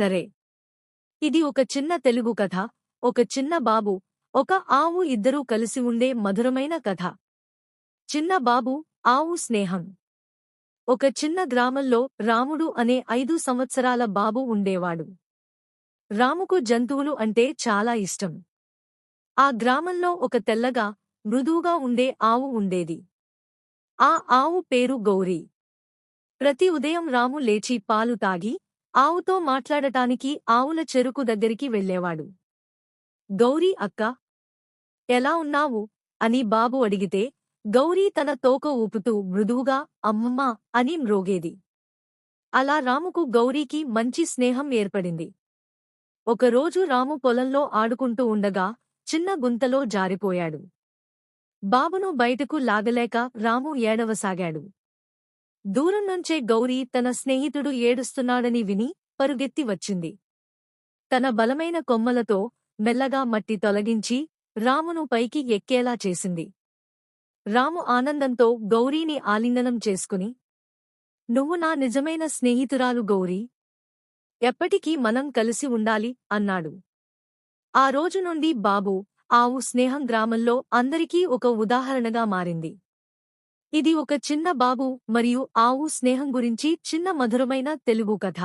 సరే. ఇది ఒక చిన్న తెలుగు కథ ఒక చిన్న బాబు ఒక ఆవు ఇద్దరూ కలిసి ఉండే మధురమైన కథ. చిన్న బాబు ఆవు స్నేహం. ఒక చిన్న గ్రామంలో రాముడు అనే ఐదు సంవత్సరాల బాబు ఉండేవాడు. రాముకు జంతువులు అంటే చాలా ఇష్టం. ఆ గ్రామంలో ఒక తెల్లగా మృదువుగా ఉండే ఆవు ఉండేది. ఆ ఆవు పేరు గౌరీ. ప్రతి ఉదయం రాము లేచి పాలు తాగి ఆవుతో మాట్లాడటానికి ఆవుల చెరుకు దగ్గరికి వెళ్ళేవాడు. గౌరీ అక్క ఎలా ఉన్నావు అని బాబు అడిగితే గౌరీ తన తోక ఊపుతూ మృదువుగా అమ్మమ్మ అని మ్రోగేది. అలా రాముకు గౌరీకి మంచి స్నేహం ఏర్పడింది. ఒకరోజు రాము పొలంలో ఆడుకుంటూ ఉండగా చిన్న గుంతలో జారిపోయాడు. బాబును బయటకు లాగలేక రాము ఏడవసాగాడు. దూరం నుంచే గౌరీ తన స్నేహితుడు ఏడుస్తున్నాడని విని పరుగెత్తి వచ్చింది. తన బలమైన కొమ్మలతో మెల్లగా మట్టి తొలగించి రామును పైకి ఎక్కేలా చేసింది. రాము ఆనందంతో గౌరీని ఆలింగనం చేసుకుని నువ్వు నా నిజమైన స్నేహితురాలు గౌరీ. ఎప్పటికీ మనం కలిసి ఉండాలి అన్నాడు. ఆ రోజు నుండి బాబు ఆవు స్నేహం గ్రామంలో అందరికీ ఒక ఉదాహరణగా మారింది. ఇది ఒక చిన్న బాబు మరియు ఆవు స్నేహం గురించి చిన్న మధురమైన తెలుగు కథ.